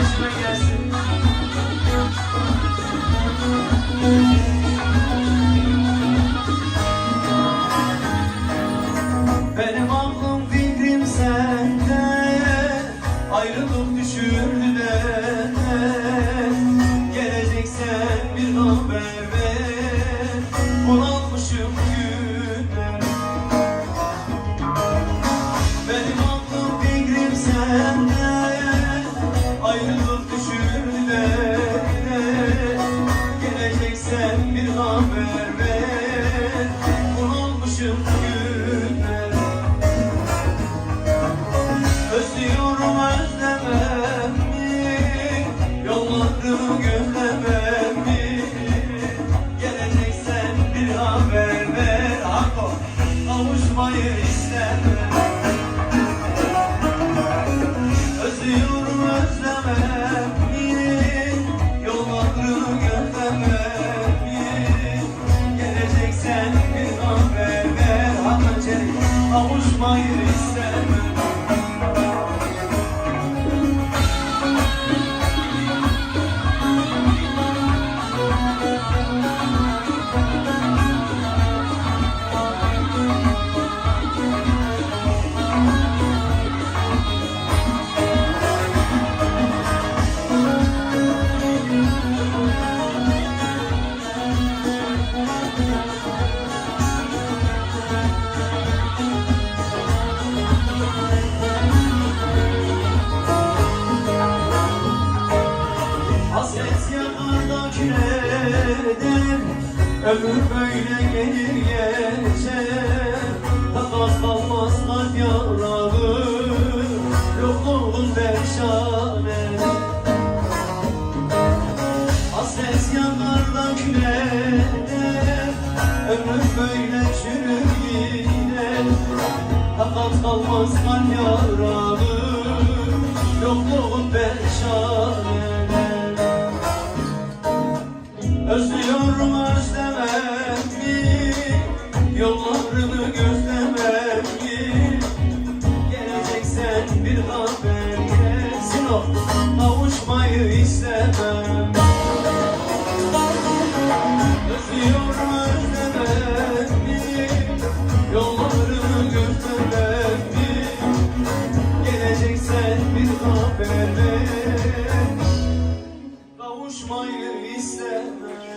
üstüme gelsin. Benim aklım fikrim sende Ayrılık düşürdü de Geleceksen bir haber ver Kavuşmayı istemem Ömür böyle gelir geçer Takas kalmaz kalp yarağı Yokluğun perşane Hasret yanarda küredir Ömür böyle çürür gider Takat kalmaz kalp yarağı Yokluğun perşane Yollarını gözlemem mi Geleceksen bir haber gelsin o Kavuşmayı istemem. Özlüyorum özlemem mi Yollarını gözlemem mi Geleceksen bir haber ver Kavuşmayı istemem